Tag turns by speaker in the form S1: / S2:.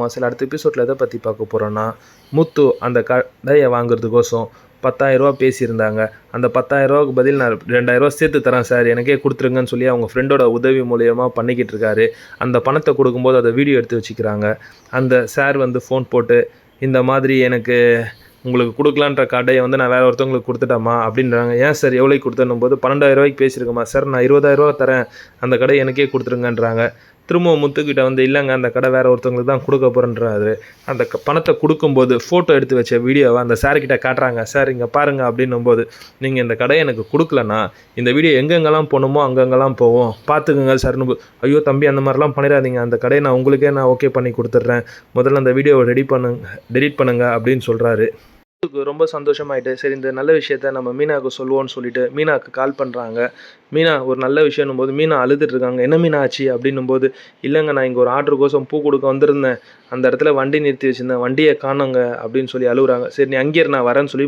S1: மாசில் அடுத்த எபிசோடில் எதை பற்றி பார்க்க போகிறோன்னா முத்து அந்த கடையை வாங்குறதுக்கோசம் பத்தாயிரரூபா பேசியிருந்தாங்க. அந்த பத்தாயிரரூபாவுக்கு பதில் நான் ரெண்டாயிரரூவா சேர்த்து தரேன் சார். எனக்கே கொடுத்துருங்கன்னு சொல்லி அவங்க ஃப்ரெண்டோட உதவி மூலயமா பண்ணிக்கிட்டு இருக்காரு. அந்த பணத்தை கொடுக்கும்போது அதை வீடியோ எடுத்து வச்சுக்கிறாங்க. அந்த சார் வந்து ஃபோன் போட்டு இந்த மாதிரி எனக்கு உங்களுக்கு கொடுக்கலான்ற கடையை வந்து நான் வேறு ஒருத்தவங்களுக்கு கொடுத்துட்டேம்மா அப்படின்றாங்க. ஏன் சார் எவ்வளோக்கு கொடுத்தனும் போது பன்னெண்டாயிரம் ரூபாய்க்கு பேசியிருக்கேம்மா. சார் நான் இருபதாயிரரூவா தரேன். அந்த கடையை எனக்கே கொடுத்துருங்கன்றாங்க. திரும்பவும் முத்துக்கிட்ட வந்து இல்லைங்க அந்த கடை வேறு ஒருத்தவங்களுக்கு தான் கொடுக்க போகிறேன்றாரு அந்த பணத்தை கொடுக்கும்போது ஃபோட்டோ எடுத்து வச்ச வீடியோவை அந்த சார்கிட்ட காட்டுறாங்க. சார் இங்கே பாருங்கள் அப்படின்னும் போது நீங்கள் இந்த கடையை எனக்கு கொடுக்கலனா இந்த வீடியோ எங்கெங்கெல்லாம் போகணுமோ அங்கங்கெல்லாம் போவோம். பார்த்துக்குங்க சார்னு ஐயோ தம்பி அந்த மாதிரிலாம் பண்ணிடாதீங்க. அந்த கடையை நான் உங்களுக்கே நான் ஓகே பண்ணி கொடுத்துட்றேன். முதல்ல அந்த வீடியோவை ரெடி பண்ணுங்க டெலீட் பண்ணுங்கள் அப்படின்னு சொல்கிறாரு ரொம்ப சந்தோஷமாயிட்டு சரி இந்த நல்ல விஷயத்த நம்ம மீனாவுக்கு சொல்லுவோம்னு சொல்லிட்டு மீனாவுக்கு கால் பண்ணுறாங்க மீனா ஒரு நல்ல விஷயம்னும் போது மீனா அழுதுட்டு இருக்காங்க என்ன மீனா ஆச்சு? அப்படின்னும் போது இல்லைங்க நான் இங்கே ஒரு ஆர்டர் கோசம் பூ கொடுக்க வந்திருந்தேன். அந்த இடத்துல வண்டி நிறுத்தி வச்சிருந்தேன். வண்டியை காணுங்க. அப்படின்னு சொல்லி அழுகுறாங்க சரி நீ அங்கேயே நான் வரேன்னு சொல்லி